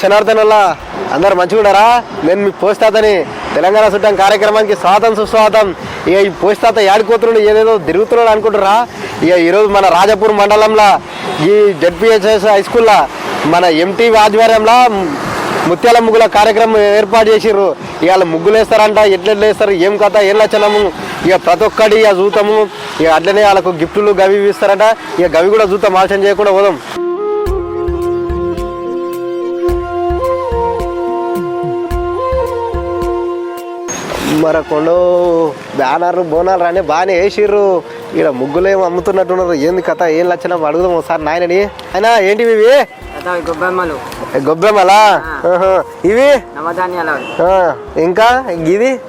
శనార్దనల్లా. అందరు మంచిగున్నారా నేను మీ పోస్తాతని తెలంగాణ చుట్టం కార్యక్రమానికి స్వాగతం సుస్వాగతం. ఇక ఈ పోస్తాత ఏడుకోతున్నాడు ఏదేదో తిరుగుతున్నాడు అనుకుంటారా ఇక ఈరోజు మన రాజపూర్ మండలంలో ఈ జడ్పిహెచ్ఎస్ హై స్కూల్లో మన ఎంటీ ఆధ్వర్యంలో ముత్యాల ముగ్గుల కార్యక్రమం ఏర్పాటు చేసిర్రు. ఇవాళ ముగ్గులు వేస్తారంట ఎట్లెట్లు వేస్తారు ఏం కథ ఏం లక్షణము ఇక ప్రతి ఒక్కటి ఇక చూతాము ఇక అట్లనే వాళ్ళకు గిఫ్టులు గవి ఇస్తారంట. ఇక గవి కూడా చూస్తాం ఆలోచన చేయకుండా పోదాం. మన కొండ బ్యానర్లు బోనాలు రాని బాగానే వేసిర్రు. ఇక్కడ ముగ్గులు ఏమో అమ్ముతున్నట్టున్నారు. ఏంది కథ? ఏం లక్షణం? అడుగుదాం ఒకసారి నాయనని. అయినా ఏంటివి ఇవి? గొబ్బెమ్మలు. గొబ్బెమ్మలా. ఇవి? ఇంకా? ఇది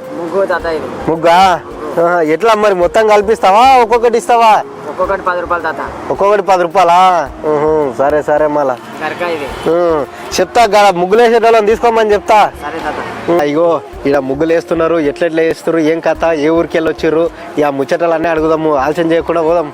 ముగ్గు. ఎట్లా మరి? మొత్తం కల్పిస్తావా? ఒక్కొక్కటి ఇస్తావా? ఒక్కొక్కటి పది రూపాయలు తాత. ఒక్కొక్కటి పది రూపాయలా. సరే సరే మళ్ళా. చెప్తా గా ముగ్గులు వేసేటోళ్ళని తీసుకోమని చెప్తా. సరే తాత. అయ్యో ఇక్కడ ముగ్గులు వేస్తున్నారు ఎట్లెట్లా వేస్తున్నారు ఏం కథ ఏ ఊరికి వెళ్ళి వచ్చారు ఇక ముచ్చటలు అన్నీ అడుగుదాము ఆలస్యం చేయకుండా పోదాం.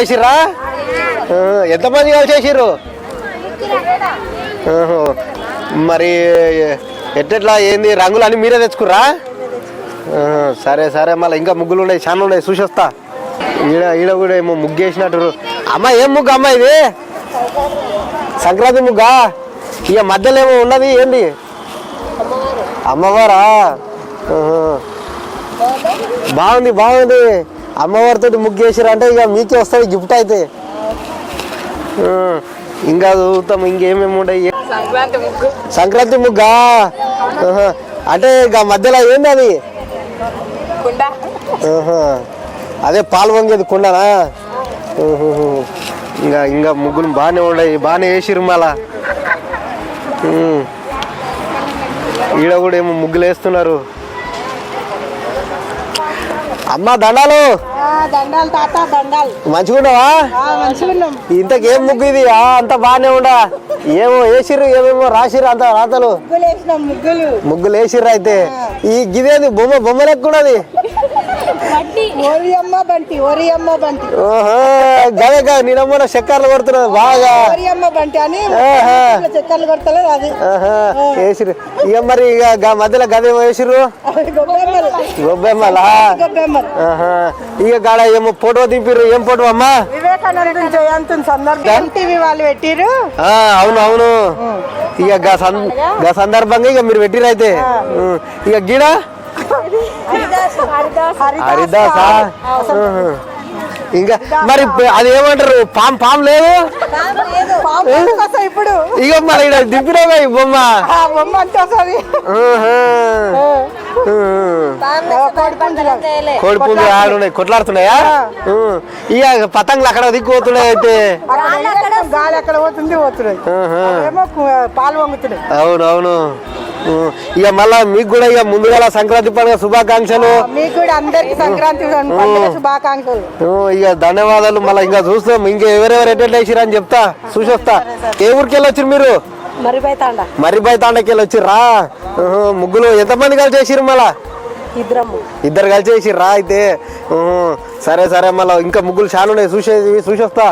చేసిర్రా వేసిర్రా ఎంతమంది కలిసి వేసిర్రు? మరి ఎట్టెట్లా ఏంది? రంగులు అన్నీ మీరే తెచ్చుకుర్రా? సరే సరే. మళ్ళీ ఇంకా ముగ్గులు ఉన్నాయి చాలా ఉన్నాయి. చూసి ఈడ ఈడ కూడా ఏమో ముగ్గు వేసినట్టు అమ్మ ఏం ముగ్గు అమ్మ ఇది? సంక్రాంతి ముగ్గా? ఇక మధ్యలో ఏమో ఉన్నది ఏంది? అమ్మవారా? బాగుంది బాగుంది. అమ్మవారితో ముగ్గు వేసారు అంటే ఇక మీకే వస్తుంది గిఫ్ట్ అయితే. ఇంకా చూద్దాం ఇంకేమేమి ఉన్నాయి సంక్రాంతి ముగ్గు. అంటే ఇక మధ్యలో ఏంది అది. అదే పాలు పొంగేది కుండనా. ఇంకా ఇంకా ముగ్గులు బాగానే ఉన్నాయి బాగానే వేసిరు మళ్ళా. ఈడ కూడా ఏమో ముగ్గులు వేస్తున్నారు. అమ్మ దండాలు. దండాలు తాత దండాలు. మంచిగున్నావా? ఇంతకేం ముగ్గు ఇది? ఆ, అంత బాగానే ఉండా. ఏమో వేసిర్రు ఏమేమో రాసిర్రు అంత రాతలు. ముగ్గులు ముగ్గులు. వేసిర్రు అయితే. ఈ గిదేది బొమ్మ బొమ్మ లెక్కున్నది ఓరి అమ్మ బంటి ఓరి అమ్మ బంటి. ఓహో గదే కదా నేనమ్మన చక్కర్లు కొడుతున్నది బాగా. బంటి అని చక్కర్లు కొడతలేదు అది. ఇక మరి ఇక మధ్యలో గదే వేసిర్రు? అవి గొబ్బెమ్మలు. ఇక గాడ ఏమో ఫోటో దింపిర్రు ఏం ఫోటో అమ్మా? వివేకానంద జయంతి సందర్భం ఎన్టీవీ వాళ్ళు పెట్టిరు ఆ, అవును అవును. ఇక గా సందర్భంగా ఇక మీరు ఉం. ఇక గిడ? హరిదాసా. ఇంకా మరి అది ఏమంటారు? పాము పాము లేదు? ఇప్పుడు. ఇక మరి ఇక్కడ దింపినావా ఈ బొమ్మ. ఆ బొమ్మ అంతా వస్తుంది. ఆహా. కోడి పుంజు ఆడున్నాయి కొట్లాడుతున్నాయా. ఇక పతంగులు అక్కడ దిక్కుపోతున్నాయి అయితే. గాలి ఎక్కడ పోతుంది పోతున్నాయి. పాలు వంగుతున్నాయి. అవును అవును. ఉం. ఇక మళ్ళా మీకు కూడా ఇక ముందుగా సంక్రాంతి పండుగ శుభాకాంక్షలు. మీకు కూడా అందరికి సంక్రాంతి పండుగ శుభాకాంక్షలు. ఉం, ఇక ధన్యవాదాలు. మళ్ళీ ఇంకా చూస్తాం. ఇంకా ఎవరెవరు వేసిరా అని చెప్తా చూసి వస్తా ఏ ఊరికి వెళ్ళి వచ్చారు మీరు? మరి బయతాండ మర్రిబాయి తాండకి వెళ్ళి వచ్చిర్రా ఉహు, ముగ్గులు ఎంతమంది కలిసి వేసిరు మళ్ళా? ఇద్దరు కలిసి వేసిర్రా అయితే? సరే సరే మళ్ళీ ఇంకా ముగ్గులు చాలా ఉన్నాయి. చూసేది చూసి వస్తా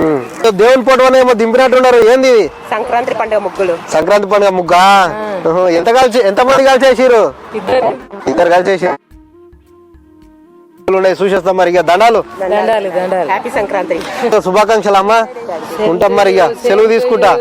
ఉం. దేవుని ఫోటో ఏమో దింపినట్టున్నారు. ఏంది? సంక్రాంతి పండుగ ముగ్గులు. సంక్రాంతి పండుగ ముగ్గా? ఎంత కలిసి ఎంత మంది కలిసి వేసిరు ఇద్దరు. కలిసి వేసిరు ఉన్నాయి చూసేస్తాం మరి ఇక. దండాలు. దండాలు దండాలు హ్యాపీ సంక్రాంతి. శుభాకాంక్షలు అమ్మా. ఉంటాం మరి ఇక. సెలవు తీసుకుంటా.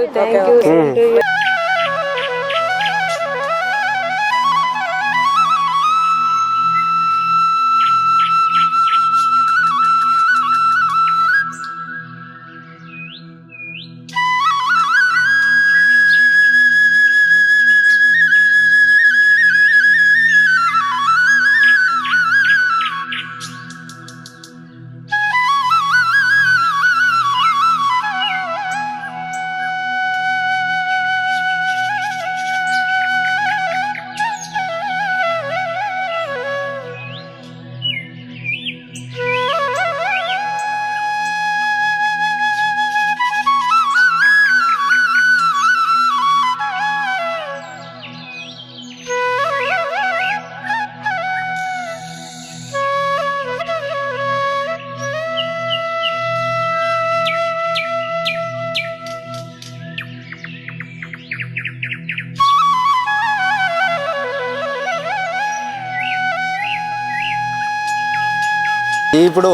ఇప్పుడు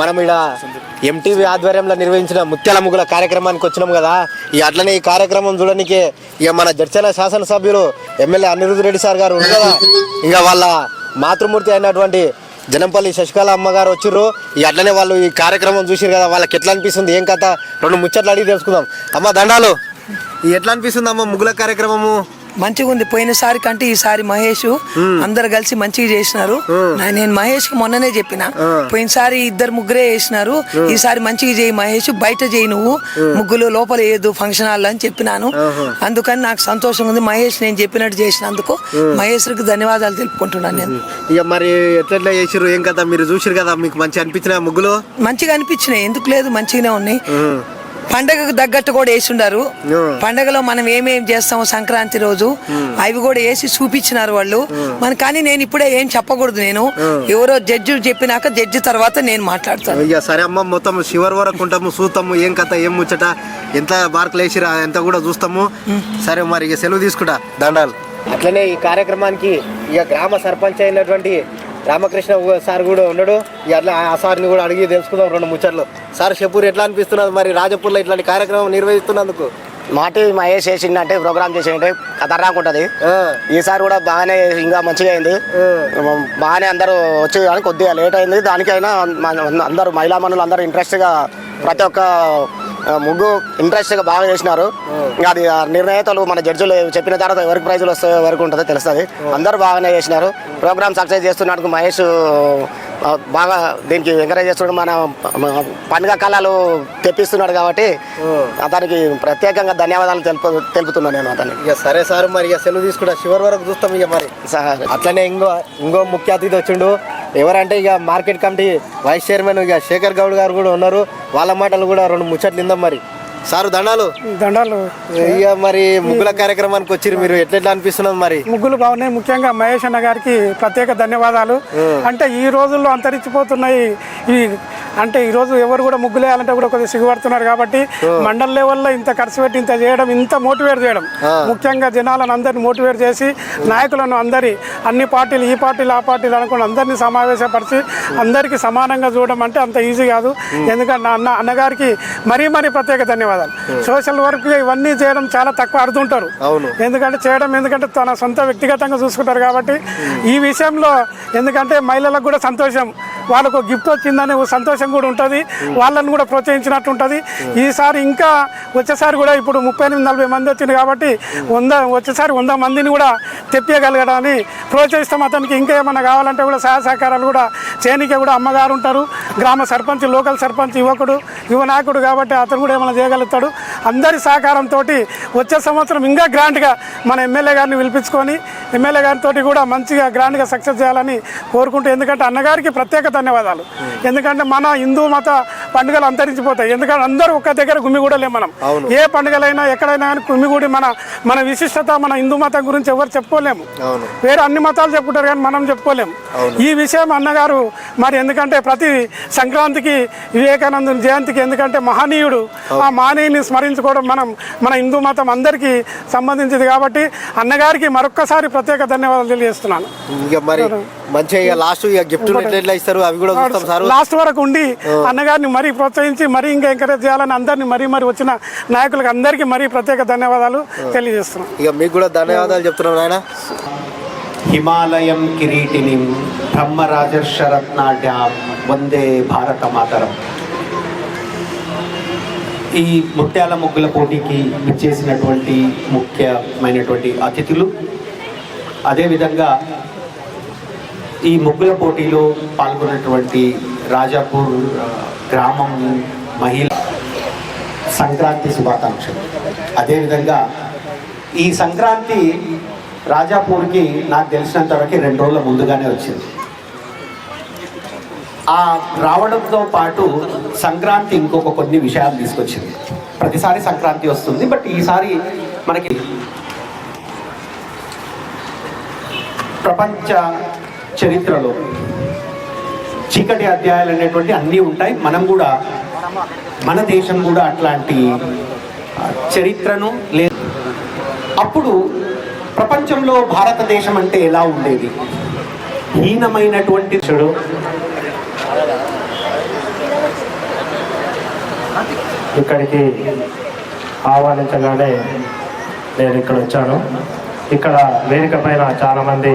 మనం ఇక్కడ ఎంటీవీ ఆధ్వర్యంలో నిర్వహించిన ముత్యాల ముగ్గుల కార్యక్రమానికి వచ్చినాం కదా. ఈ అట్లనే ఈ కార్యక్రమం చూడడానికి ఇక మన జడ్చల శాసనసభ్యులు ఎమ్మెల్యే అనిరుద్ధ రెడ్డి సార్ గారు కదా. ఇంకా వాళ్ళ మాతృమూర్తి అయినటువంటి జనంపల్లి శశికళ అమ్మగారు వచ్చిర్రు. ఈ అట్లనే వాళ్ళు ఈ కార్యక్రమం చూసిరు కదా. వాళ్ళకి ఎట్లా అనిపిస్తుంది? ఏం కథ? రెండు ముచ్చట్లు అడిగి తెలుసుకుందాం. అమ్మ దండాలు. ఎట్లా అనిపిస్తుంది అమ్మ ముగ్గుల కార్యక్రమము? మంచిగా ఉంది. పోయినసారి కంటే ఈసారి మహేష్ అందరు కలిసి మంచిగా చేసినారు. నేను మహేష్కి మొన్ననే చెప్పిన. పోయినసారి ఇద్దరు ముగ్గురే చేసినారు. ఈసారి మంచిగా చేయి మహేష్ బయట చేయి నువ్వు. ముగ్గులు లోపల వేయదు ఫంక్షన్ హాల్ అని చెప్పినాను. అందుకని నాకు సంతోషంగా ఉంది. మహేష్ నేను చెప్పినట్టు చేసినందుకు మహేష్కి ధన్యవాదాలు తెలుపుకుంటున్నాను నేను. ఇక మరి ఎట్లా చేసిర్రు? ఏం కథ? మీరు చూసిరు కదా మీకు మంచి అనిపించిన ముగ్గులు? మంచిగా అనిపించినాయి. ఎందుకు లేదు మంచిగానే ఉన్నాయి. పండగకు తగ్గట్టు కూడా వేసి ఉండారు ఉం. పండగలో మనం ఏమేం చేస్తామో సంక్రాంతి రోజు అవి కూడా వేసి చూపించినారు వాళ్ళు. మన కానీ నేను ఇప్పుడే ఏం చెప్పకూడదు నేను. ఎవరో జడ్జి చెప్పినాక జడ్జి తర్వాత నేను మాట్లాడతాను. ఇక సరే అమ్మ మొత్తం చివరి వరకు ఉంటాము చూస్తాము ఏం కథ ఏం ముచ్చట ఎంత మార్కులు వేసిరా ఎంత కూడా చూస్తాము. సరే మరి ఇక సెలవు తీసుకుంటా దండాలు. అట్లనే ఈ కార్యక్రమానికి ఇక గ్రామ సర్పంచ్ అయినటువంటి రామకృష్ణ సార్ కూడా ఉన్నాడు. అట్లా ఆ సార్ని కూడా అడిగి తెలుసుకుందాం రెండు ముచ్చట్లు. సార్ షెపూర్ ఎట్లా అనిపిస్తున్నది మరి? రాజపూర్లో ఇట్లాంటి కార్యక్రమం నిర్వహిస్తున్నందుకు? మాటి మహేష్ చేసిందంటే ప్రోగ్రామ్ చేసిందంటే ఖతర్నాక్ ఉంటుంది. ఈసారి కూడా బాగానే ఇంకా మంచిగా అయింది. బాగానే అందరూ వచ్చి కానీ కొద్దిగా లేట్ అయింది. దానికైనా అందరూ మహిళా మనులు అందరూ ఇంట్రెస్ట్గా ప్రతి ఒక్క ముగ్గు ఇంట్రెస్ట్గా బాగా చేసినారు. ఇంకా అది ఆ నిర్ణేతలు మన జడ్జిలు చెప్పిన తర్వాత ఎవరికి ప్రైజులు వస్తే వరకు ఉంటుందో తెలుస్తుంది. అందరూ బాగానే చేసినారు. ప్రోగ్రామ్ సక్సెస్ చేస్తున్నందుకు మహేష్ బాగా దీనికి ఎంకరేజ్ చేస్తున్నాడు. మన పండుగ కళలు తెప్పిస్తున్నాడు కాబట్టి అతనికి ప్రత్యేకంగా ధన్యవాదాలు తెలుపు తెలుపుతున్నాను నేను అతనికి ఇక సరే సార్ మరి ఇక సెలవు తీసుకుంటా చివరి వరకు చూస్తాం ఇక మరి. సరే. అట్లనే ఇంకో ఇంకో ముఖ్య అతిథి వచ్చిండు. ఎవరంటే ఇక మార్కెట్ కమిటీ వైస్ చైర్మన్ ఇక శేఖర్ గౌడ్ గారు కూడా ఉన్నారు. వాళ్ళ మాటలు కూడా రెండు ముచ్చట్లు ఇందాం మరి. సారు దండాలు? దండాలు. ఇక మరి ముగ్గుల కార్యక్రమానికి వచ్చిర్రు మీరు. ఎట్లెట్లా అనిపిస్తున్నది మరి? ముగ్గులు బాగున్నాయి. ముఖ్యంగా మహేష్ అన్న గారికి ప్రత్యేక ధన్యవాదాలు. అంటే ఈ రోజుల్లో అంతరించిపోతున్నాయి ఈ అంటే ఈ రోజు ఎవరు కూడా ముగ్గులు వేయాలంటే కూడా కొద్దిగా సిగ్గుపడుతున్నారు కాబట్టి మండల్ లెవెల్లో ఇంత ఖర్చు పెట్టి ఇంత చేయడం ఇంత మోటివేట్ చేయడం. ముఖ్యంగా జనాలను అందరిని మోటివేట్ చేసి నాయకులను అందరి అన్ని పార్టీలు ఈ పార్టీలు ఆ పార్టీలు అనుకుని అందరినీ సమావేశపరిచి అందరికీ సమానంగా చూడడం అంటే అంత ఈజీ కాదు. ఎందుకంటే నా అన్న అన్నగారికి మరీ మరీ ప్రత్యేక ధన్యవాదాలు. సోషల్ వర్క్ ఇవన్నీ చేయడం చాలా తక్కువ అర్థుంటారు అవును. ఎందుకంటే చేయడం ఎందుకంటే తన సొంత వ్యక్తిగతంగా చూసుకుంటారు కాబట్టి ఈ విషయంలో ఎందుకంటే మహిళలకు కూడా సంతోషం. వాళ్ళకు గిఫ్ట్ వచ్చిందనే ఓ సంతోషం కూడా ఉంటుంది వాళ్ళని కూడా ప్రోత్సహించినట్టు ఉంటుంది. ఈసారి ఇంకా వచ్చేసారి కూడా ఇప్పుడు ముప్పై ఎనిమిది నలభై మంది వచ్చింది కాబట్టి వంద వచ్చేసారి వంద మందిని కూడా తెప్పియగలగడాన్ని ప్రోత్సహిస్తాం. అతనికి ఇంకా ఏమైనా కావాలంటే కూడా సహాయ సహకారాలు కూడా చేనికే కూడా అమ్మగారు ఉంటారు. గ్రామ సర్పంచ్ లోకల్ సర్పంచ్ యువకుడు యువ నాయకుడు కాబట్టి అతను కూడా ఏమైనా చేయగలుగుతాడు. అందరి సహకారంతో వచ్చే సంవత్సరం ఇంకా గ్రాండ్గా మన ఎమ్మెల్యే గారిని పిలిపించుకొని ఎమ్మెల్యే గారితో కూడా మంచిగా గ్రాండ్గా సక్సెస్ చేయాలని కోరుకుంటూ ఎందుకంటే అన్నగారికి ప్రత్యేక ధన్యవాదాలు. ఎందుకంటే మన హిందూ మత పండుగలు అంతరించిపోతాయి. ఎందుకంటే అందరూ ఒక్క దగ్గర గుమ్మిగూడలేం మనం. ఏ పండుగలైనా ఎక్కడైనా కానీ గుమ్మిగూడి మన మన విశిష్టత మన హిందూ మతం గురించి ఎవరు చెప్పుకోలేము. వేరే అన్ని మతాలు చెప్పుకుంటారు కానీ మనం చెప్పుకోలేము. ఈ విషయం అన్నగారు మరి ఎందుకంటే ప్రతి సంక్రాంతికి వివేకానందుని జయంతికి ఎందుకంటే మహనీయుడు ఆ మహనీయుని స్మరించుకోవడం మనం మన హిందూ మతం అందరికీ సంబంధించింది కాబట్టి అన్నగారికి మరొక్కసారి ప్రత్యేక ధన్యవాదాలు తెలియజేస్తున్నాను. ఇక మరి మంచిగా లాస్ట్ ఇక ఎట్లా ఇస్తారు అవి కూడా చూస్తాం సార్. లాస్ట్ వరకు ఉండి అన్నగారిని మరీ ప్రోత్సహించి మరీ ఇంకా ఎంకరేజ్ చేయాలని అందరినీ మరీ మరీ వచ్చిన నాయకులకు అందరికీ మరీ ప్రత్యేక ధన్యవాదాలు తెలియజేస్తున్నాను. ఇక మీకు కూడా ధన్యవాదాలు చెప్తున్నాం హిమాలయం కిరీటినిం బ్రహ్మరాజర్షరత్నాఢ్యాం వందే భారత మాతరం ఈ ముత్యాల ముగ్గుల పోటీకి విచ్చేసినటువంటి ముఖ్యమైనటువంటి అతిథులు. అదేవిధంగా ఈ ముగ్గుల పోటీలో పాల్గొన్నటువంటి రాజాపూర్ గ్రామం మహిళ సంక్రాంతి శుభాకాంక్షలు. అదేవిధంగా ఈ సంక్రాంతి రాజాపూర్కి నాకు తెలిసినంత వరకు రెండు రోజుల ముందుగానే వచ్చింది. ఆ రావడంతో పాటు సంక్రాంతి ఇంకొక కొన్ని విషయాలు తీసుకొచ్చింది. ప్రతిసారి సంక్రాంతి వస్తుంది బట్ ఈసారి మనకి ప్రపంచ చరిత్రలో చీకటి అధ్యాయాలు అనేటువంటి అన్నీ ఉంటాయి. మనం కూడా మన దేశం కూడా అట్లాంటి చరిత్రను లే అప్పుడు ప్రపంచంలో భారతదేశం అంటే ఎలా ఉండేది? హీనమైనటువంటి చెడు ఇక్కడికి ఆహ్వానించగానే నేను ఇక్కడ వచ్చాను. ఇక్కడ వేదిక పైన చాలామంది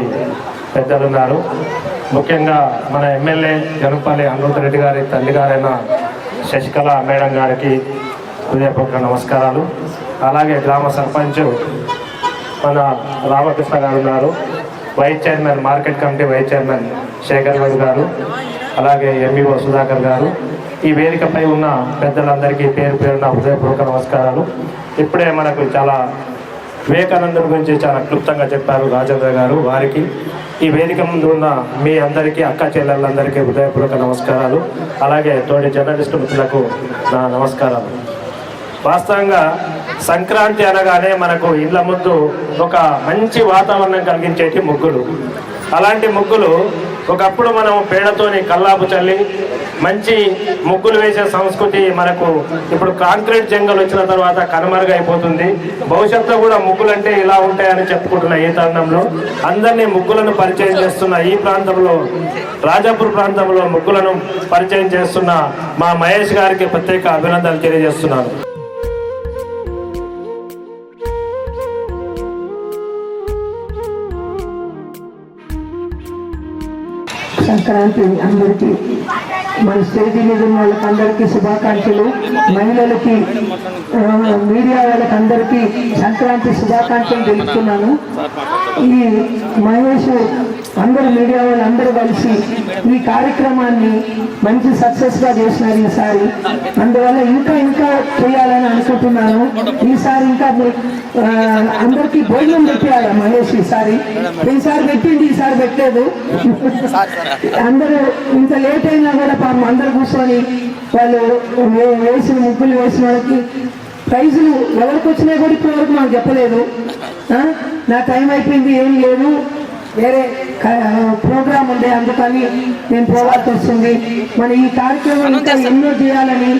పెద్దలు ఉన్నారు ముఖ్యంగా మన ఎమ్మెల్యే జనపల్లి రెడ్డి గారి తల్లి గారైన శశికళ మేడం గారికి హృదయపూర్వక నమస్కారాలు. అలాగే గ్రామ సర్పంచ్ మన రామకృష్ణ గారు ఉన్నారు. Vice chairman market committee vice chairman Shekar Goud garu. అలాగే ఎంఈఓ సుధాకర్ గారు. ఈ వేదికపై ఉన్న పెద్దలందరికీ పేరు పేరున హృదయపూర్వక నమస్కారాలు. ఇప్పుడే మనకు చాలా వివేకానందుని గురించి చాలా క్లుప్తంగా చెప్పారు రాజేంద్ర గారు వారికి. ఈ వేదిక ముందు ఉన్న మీ అందరికీ అక్క చెల్లెళ్ళందరికీ హృదయపూర్వక నమస్కారాలు. అలాగే తోటి జర్నలిస్టు మిత్రులకు నా నమస్కారాలు. వాస్తవంగా సంక్రాంతి అనగానే మనకు ఇళ్ళ ముందు ఒక మంచి వాతావరణం కలిగించేటి ముగ్గులు. అలాంటి ముగ్గులు ఒకప్పుడు మనం పేడతోని కల్లాపు చల్లి మంచి ముగ్గులు వేసే సంస్కృతి మనకు ఇప్పుడు కాంక్రీట్ జంగల్ వచ్చిన తర్వాత కనుమరుగైపోతుంది. భవిష్యత్తులో కూడా ముగ్గులు అంటే ఇలా ఉంటాయని చెప్పుకుంటున్న ఈ తరుణంలో అందరినీ ముగ్గులను పరిచయం చేస్తున్న ఈ ప్రాంతంలో రాజాపూర్ ప్రాంతంలో ముగ్గులను పరిచయం చేస్తున్న మా మహేష్ గారికి ప్రత్యేక అభినందనలు తెలియజేస్తున్నాను. సంక్రాంతి అందరికీ మన స్టేజీ మీద ఉన్న వాళ్ళకి అందరికీ శుభాకాంక్షలు. మహిళలకి మీడియా వాళ్ళకి అందరికీ సంక్రాంతి శుభాకాంక్షలు తెలుపుతున్నాను. ఈ మహేష్ అందరు మీడియా వాళ్ళు అందరూ కలిసి ఈ కార్యక్రమాన్ని మంచి సక్సెస్గా చేసినారు ఈసారి. అందువల్ల ఇంకా ఇంకా చేయాలని అనుకుంటున్నాను. ఈసారి ఇంకా అందరికీ భోజనం పెట్టాలి మహేష్ ఈసారి? ఈసారి పెట్టింది ఈసారి పెట్టలేదు. అందరూ ఇంత లేట్ అయినా కూడా పాపం అందరు కూర్చొని వాళ్ళు వేసిన ముగ్గులు వేసిన వాళ్ళకి ప్రైజులు ఎవరికి వచ్చినాయి కూడా ఇప్పటివరకు మాకు చెప్పలేదు. నా టైం అయిపోయింది ఏం లేదు. వేరే ప్రోగ్రామ్ ఉండే అందుకని నేను పోవాల్సి వస్తుంది. మన ఈ కార్యక్రమం ఇంకా ఎన్నో చేయాలని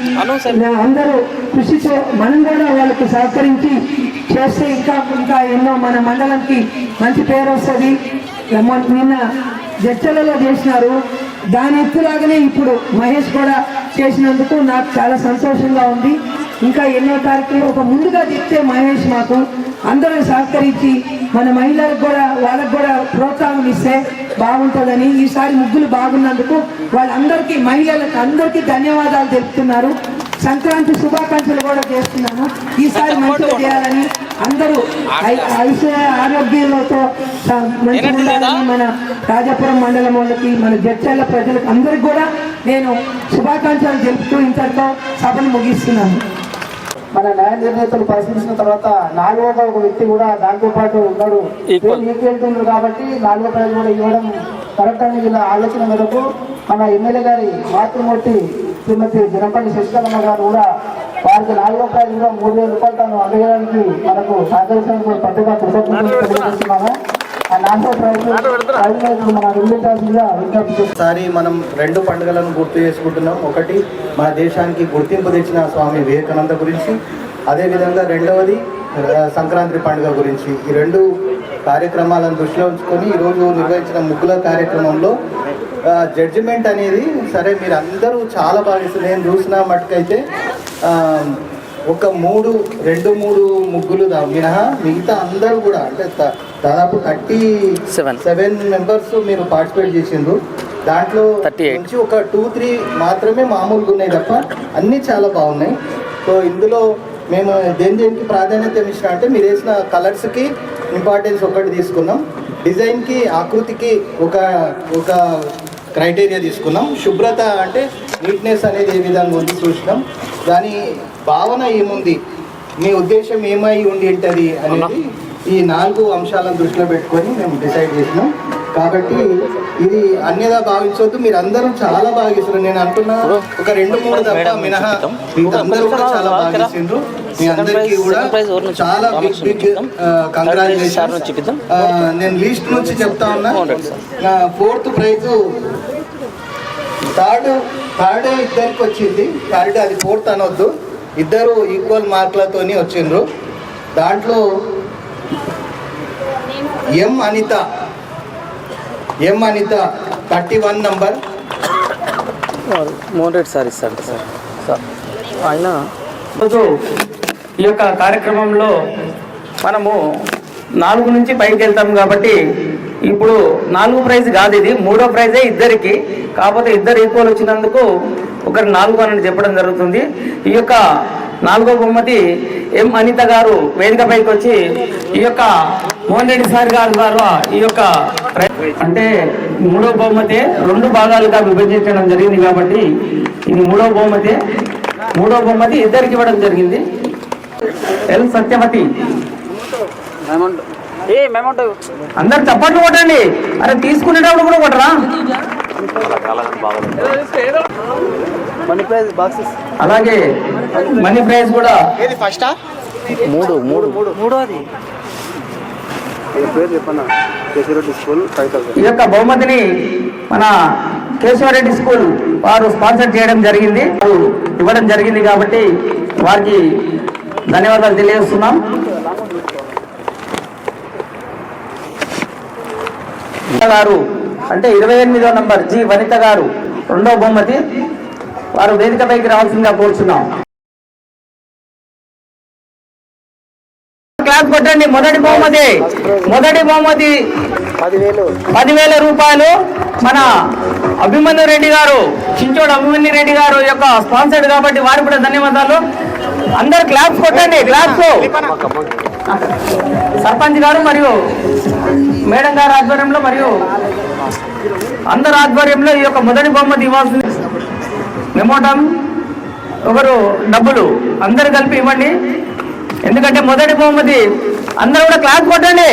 అందరూ కృషితో మనం కూడా వాళ్ళకి సహకరించి చేస్తే ఇంకా ఇంకా ఎన్నో మన మండలంకి మంచి పేరు వస్తుంది. నిన్న జడ్చలలో చేసినారు. దాని ఎత్తులాగానే ఇప్పుడు మహేష్ కూడా చేసినందుకు నాకు చాలా సంతోషంగా ఉంది. ఇంకా ఎన్నో కార్యక్రమాలు ఒక ముందుగా చెప్తే మహేష్ మాకు అందరూ సహకరించి మన మహిళలకు కూడా వాళ్ళకు కూడా ప్రోత్సాహం ఇస్తే బాగుంటుందని ఈసారి ముగ్గులు బాగున్నందుకు వాళ్ళందరికీ మహిళలకు అందరికీ ధన్యవాదాలు తెలుపుతున్నారు. సంక్రాంతి శుభాకాంక్షలు కూడా చేస్తున్నాను ఈసారి మంచిగా చేయాలని అందరూ ఐశ్వర్య ఆరోగ్యాలతో స- మంచిగా ఉండాలని మన రాజాపురం మండలం వాళ్ళకి మన జడ్చర్ల ప్రజలకు అందరికి కూడా నేను శుభాకాంక్షలు తెలుపుతూ ఇంతటితో సభను ముగిస్తున్నాను. మన న్యాయ నిర్ణేతలు పరిశీలించిన తర్వాత నాలుగోగా ఒక వ్యక్తి కూడా దాంతో పాటు ఉన్నాడు. ఈక్వెళ్తున్నారు కాబట్టి నాలుగో ప్రైజ్ కూడా ఇవ్వడం కరెక్ట్ అని వీళ్ళ ఆలోచన మేరకు మన ఎమ్మెల్యే గారి మాతృమూర్తి శ్రీమతి జనపల్లి శశికళమ్మ గారు కూడా వారికి నాలుగో ప్రైజ్ కూడా మూడు వేల రూపాయలు తాను అందజేయడానికి మనకు సహకరించడానికి పట్టుగా కృతజ్ఞతలు తెలియజేస్తున్నాము. ఆ ఒకసారి మనం రెండు పండుగలను గుర్తు చేసుకుంటున్నాం. ఒకటి మన దేశానికి గుర్తింపు తెచ్చిన స్వామి వివేకానంద గురించి అదేవిధంగా రెండవది సంక్రాంతి పండుగ గురించి. ఈ రెండు కార్యక్రమాలను దృష్టిలో ఉంచుకొని ఈరోజు నిర్వహించిన ముగ్గుల కార్యక్రమంలో జడ్జిమెంట్ అనేది సరే మీరు అందరూ చాలా బాగా నేను చూసిన మట్టుకైతే ఒక మూడు రెండు మూడు ముగ్గులు మినహా మిగతా అందరూ కూడా అంటే దాదాపు థర్టీ సెవెన్. సెవెన్ మెంబర్స్ మీరు పార్టిసిపేట్ చేసిండ్రు. దాంట్లో నుంచి ఒక టూ త్రీ మాత్రమే మామూలుగా ఉన్నాయి తప్ప అన్నీ చాలా బాగున్నాయి. సో ఇందులో మేము దేని దేనికి ప్రాధాన్యత ఇచ్చిన అంటే మీరు వేసిన కలర్స్కి ఇంపార్టెన్స్ ఒకటి తీసుకున్నాం. డిజైన్కి ఆకృతికి ఒక ఒక క్రైటీరియా తీసుకున్నాం. శుభ్రత అంటే నీట్నెస్ అనేది ఏ విధంగా ఉంది చూసినాం. దాని భావన ఏముంది? మీ ఉద్దేశం ఏమై ఉండి ఉంటుంది అనేది ఈ నాలుగు అంశాలను దృష్టిలో పెట్టుకొని మేము డిసైడ్ చేసినాం. కాబట్టి ఇది అన్యదా భావించవద్దు మీరు అందరూ చాలా బాగా ఇస్తారు నేను అంటున్నా ఒక రెండు మూడు తప్ప మినహా అందరూ కూడా చాలా బాగా ఇచ్చిండ్రు మీ అందరికీ కూడా చాలా బిగ్ బిగ్ కంగ్రాచులేషన్ నేను లీస్ట్ నుంచి చెప్తా ఉన్నా. ఫోర్త్ ప్రైజ్ థర్డ్ థర్డ్ ఇద్దరికి వచ్చింది. థర్డ్ అది ఫోర్త్ అనొద్దు. ఇద్దరు ఈక్వల్ మార్కులతోని వచ్చిండ్రు. దాంట్లో M Anitha M Anitha thirty one number Mohan Reddy sir ఇస్తాడు సార్. సార్ ఆయన రోజు ఈ యొక్క కార్యక్రమంలో మనము నాలుగు నుంచి పైకి వెళ్తాం కాబట్టి ఇప్పుడు నాలుగు ప్రైజ్ కాదు ఇది మూడో ప్రైజే ఇద్దరికి. కాకపోతే ఇద్దరు ఈక్వల్ వచ్చినందుకు ఒకరు నాలుగు అని చెప్పడం జరుగుతుంది. ఈ యొక్క నాలుగో బహుమతి ఎం అనిత గారు వేదిక పైకి వచ్చి ఈ యొక్క మోహన్ రెడ్డి సార్ గారి ద్వారా ఈ యొక్క అంటే మూడో బహుమతి రెండు భాగాలుగా విభజించడం జరిగింది కాబట్టి ఇది మూడో బహుమతి. మూడో బహుమతి ఇద్దరికి ఇవ్వడం జరిగింది. ఎల్ సత్యవతి. అందరు చప్పట్లు కొట్టండి. అరే తీసుకునేటప్పుడు కూడా కొట్టరా? అలాగే మనీ ప్రైజ్ కూడా ఏది ఫస్టా మూడు మూడు. ఈ యొక్క బహుమతిని మన కేశవరెడ్డి స్కూల్ వారు స్పాన్సర్ చేయడం జరిగింది. ఇవ్వడం జరిగింది కాబట్టి వారికి ధన్యవాదాలు తెలియజేస్తున్నాం. గారు అంటే ఇరవై ఎనిమిదో నంబర్ జి వనిత గారు రెండో బహుమతి. వారు వేదికపైకి రావాల్సిందిగా కోరుచున్నాం. క్లాస్ కొట్టండి మొదటి బహుమతి. మొదటి బహుమతి పదివేలు. రూపాయలు మన అభిమన్యు రెడ్డి గారు చించోడు అభిమన్యు రెడ్డి గారు యొక్క స్పాన్సర్డ్ కాబట్టి వారికి కూడా ధన్యవాదాలు. అందరు క్లాప్స్ కొట్టండి క్లాప్స్. సర్పంచ్ గారు మరియు మేడం గారి ఆధ్వర్యంలో మరియు అందరి ఆధ్వర్యంలో ఈ యొక్క మొదటి బహుమతి ఇవ్వాల్సింది. మెమోటం ఒకరు డబ్బులు అందరు కలిపి ఇవ్వండి. ఎందుకంటే మొదటి బహుమతి అందరూ కూడా క్లాస్ కొట్టండి.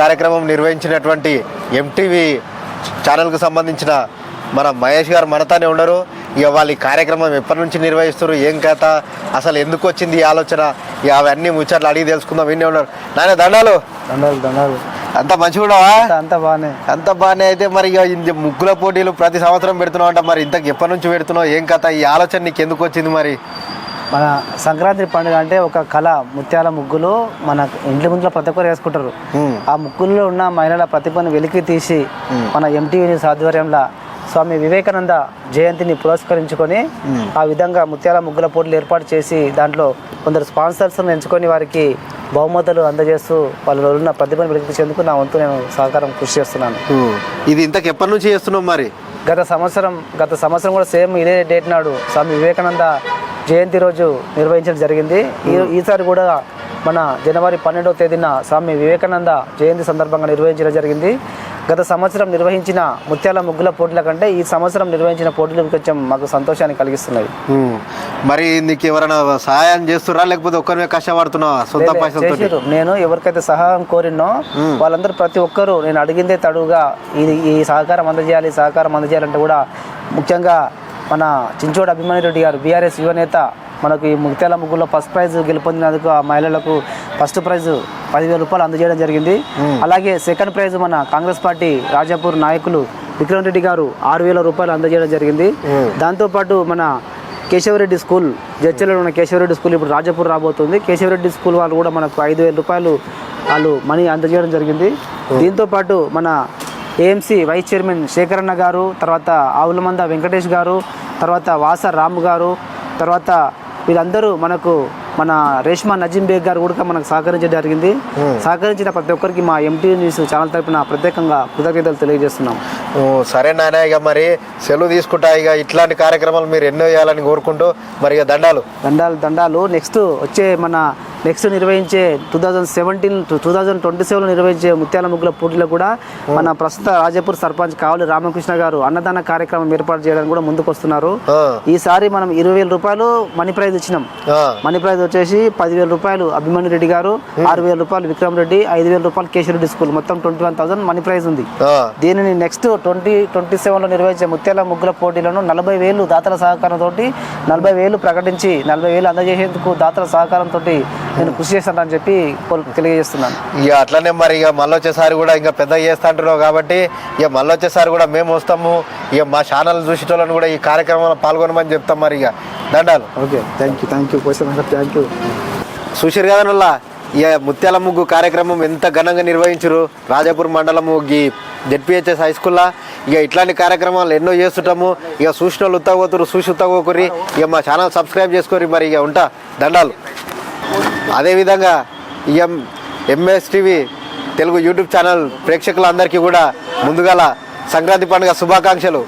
కార్యక్రమం నిర్వహించినటువంటి ఎంటీవీ ఛానల్కు సంబంధించిన మన మహేష్ గారు మనతానే ఉండరు ఇక వాళ్ళ ఈ కార్యక్రమం ఎప్పటి నుంచి నిర్వహిస్తారు ఏం కథ అసలు ఎందుకు వచ్చింది ఈ ఆలోచన ఇక అవన్నీ ముచ్చట్లు అడిగి తెలుసుకుందాం. విన్నే ఉన్నారు. నాయన దండాలు. దండాలు దండాలు. అంత మంచిగా ఉన్నావా? అంత బాగానే. అంత బాగానే అయితే మరి ఇక ముగ్గుల పోటీలు ప్రతి సంవత్సరం పెడుతున్నావు అంట. మరి ఇంతకు ఎప్పటి నుంచి పెడుతున్నావు ఏం కథ ఈ ఆలోచన నీకు ఎందుకు వచ్చింది మరి? మన సంక్రాంతి పండుగ అంటే ఒక కళ ముత్యాల ముగ్గులు మన ఇంటి ముందులో ప్రతి ఒక్కరు వేసుకుంటారు. ఆ ముగ్గుల్లో ఉన్న మహిళల ప్రతిభను వెలికి తీసి మన ఎంటీవీ న్యూస్ ఆధ్వర్యంలో స్వామి వివేకానంద జయంతిని పురస్కరించుకొని ఆ విధంగా ముత్యాల ముగ్గుల పోటీలు ఏర్పాటు చేసి దాంట్లో కొందరు స్పాన్సర్స్ను ఎంచుకొని వారికి బహుమతులు అందజేస్తూ వాళ్ళలో ఉన్న ప్రతిభను వెలికించేందుకు నా వంతు నేను సహకారం కృషి చేస్తున్నాను. ఇది ఇంతకు ఎప్పటి నుంచి చేస్తున్నావు మరి? గత సంవత్సరం గత సంవత్సరం కూడా సేమ్ ఇదే డేట్ నాడు స్వామి వివేకానంద జయంతి రోజు నిర్వహించడం జరిగింది. ఈ ఈసారి కూడా మన జనవరి పన్నెండవ తేదీన స్వామి వివేకానంద జయంతి సందర్భంగా నిర్వహించడం జరిగింది. గత సంవత్సరం నిర్వహించిన ముత్యాల ముగ్గుల పోటీల కంటే ఈ సంవత్సరం నిర్వహించిన పోటీలు కొంచెం మాకు సంతోషాన్ని కలిగిస్తున్నాయి. మరి నీకు ఎవరైనా సహాయం చేస్తురా లేకపోతే ఒక్కరిమే కష్టపడుతున్నావా? సొంత లే- పైసలతో చేసిర్రు. నేను ఎవరికైతే సహాయం కోరినో వాళ్ళందరూ ప్రతి ఒక్కరూ నేను అడిగిందే తడుగా ఇది ఈ సహకారం అందజేయాలి సహకారం అందజేయాలంటే కూడా ముఖ్యంగా మన చించోడు అభిమాని రెడ్డి గారు బీఆర్ఎస్ యువనేత మనకు ఈ ముత్యాల ముగ్గులో ఫస్ట్ ప్రైజ్ గెలుపొందినందుకు ఆ మహిళలకు ఫస్ట్ ప్రైజ్ పదివేల రూపాయలు అందజేయడం జరిగింది. అలాగే సెకండ్ ప్రైజ్ మన కాంగ్రెస్ పార్టీ రాజాపూర్ నాయకులు విక్రమ్ రెడ్డి గారు ఆరు వేల రూపాయలు అందజేయడం జరిగింది. దాంతోపాటు మన కేశవరెడ్డి స్కూల్ జడ్చల్లో ఉన్న కేశవరెడ్డి స్కూల్ ఇప్పుడు రాజాపూర్ రాబోతుంది. కేశవరెడ్డి స్కూల్ వాళ్ళు కూడా మనకు ఐదు వేల రూపాయలు వాళ్ళు మనీ అందజేయడం జరిగింది. దీంతో పాటు మన ఏఎంసీ వైస్ చైర్మన్ శేఖరన్న గారు తర్వాత ఆవులమంద వెంకటేష్ గారు తర్వాత వాస రాము గారు తర్వాత వీళ్ళందరూ మనకు మన రేష్మా నజీం బేగ్ గారు కూడా మనకు సహకరించడం జరిగింది. సహకరించిన ప్రతి ఒక్కరికి మా ఎంటీ న్యూస్ ఛానల్ తరపున ప్రత్యేకంగా కృతజ్ఞతలు తెలియజేస్తున్నాం. సరే నాయన ఇక మరి సెలవు తీసుకుంటా ఇక ఇట్లాంటి కార్యక్రమాలు మీరు ఎన్నో చేయాలని కోరుకుంటూ మరి ఇక దండాలు. దండాలు దండాలు. నెక్స్ట్ వచ్చే మన నెక్స్ట్ నిర్వహించే two thousand seventeen two thousand twenty seven నిర్వహించే ముత్యాల ముగ్గుల పోటీలో కూడా మన ప్రస్తుత రాజపూర్ సర్పంచ్ కావలి రామకృష్ణ గారు అన్నదాన కార్యక్రమం ఏర్పాటు చేయడానికి కూడా ముందుకు వస్తున్నారు. ఈసారి మనం ఇరవై వేల రూపాయలు మనీ ప్రైజ్ ఇచ్చినాం. మనీ ప్రైజ్ వచ్చేసి పదివేల రూపాయలు అభిమన్యు రెడ్డి గారు ఆరు వేల రూపాయలు విక్రమ్ రెడ్డి ఐదు వేల రూపాయలు కేశవరెడ్డి స్కూల్. మొత్తం twenty one thousand money prize ఉంది. దీనిని నెక్స్ట్ ట్వంటీ ట్వంటీ సెవెన్లో నిర్వహించే ముత్యాల ముగ్గుల పోటీలను నలభై వేలు దాతల సహకారంతో నలభై వేలు ప్రకటించి నలభై వేలు అందజేసేందుకు దాతల సహకారంతో నేను కృషి చేస్తానని చెప్పి తెలియజేస్తున్నాను. ఇక అట్లనే మరి ఇక మళ్ళీ వచ్చేసారి కూడా ఇంకా పెద్ద చేస్తా అంటున్నావు కాబట్టి ఇక మళ్ళీ వచ్చేసారి కూడా మేము వస్తాము. ఇక మా ఛానల్ చూసేటోళ్ళని కూడా ఈ కార్యక్రమంలో పాల్గొనమని చెప్తాం మరి ఇక. దండాలు. Okay thank you thank you question thank you చూసిరు కదా ఇక ముత్యాల ముగ్గు కార్యక్రమం ఎంత ఘనంగా నిర్వహించరు? రాజాపూర్ మండలము ఈ జెడ్పిహెచ్ఎస్ హై స్కూల్లో. ఇక ఇట్లాంటి కార్యక్రమాలు ఎన్నో చేస్తుంటాము. ఇక చూసిన వాళ్ళు ఉత్తగోతురు చూసి ఉత్తగోకురి ఇక మా ఛానల్ సబ్స్క్రైబ్ చేసుకోరి మరి ఇక ఉంటా. దండాలు. అదేవిధంగా ఇక MS TV Telugu YouTube channel ప్రేక్షకులందరికీ కూడా ముందుగాల సంక్రాంతి పండుగ శుభాకాంక్షలు.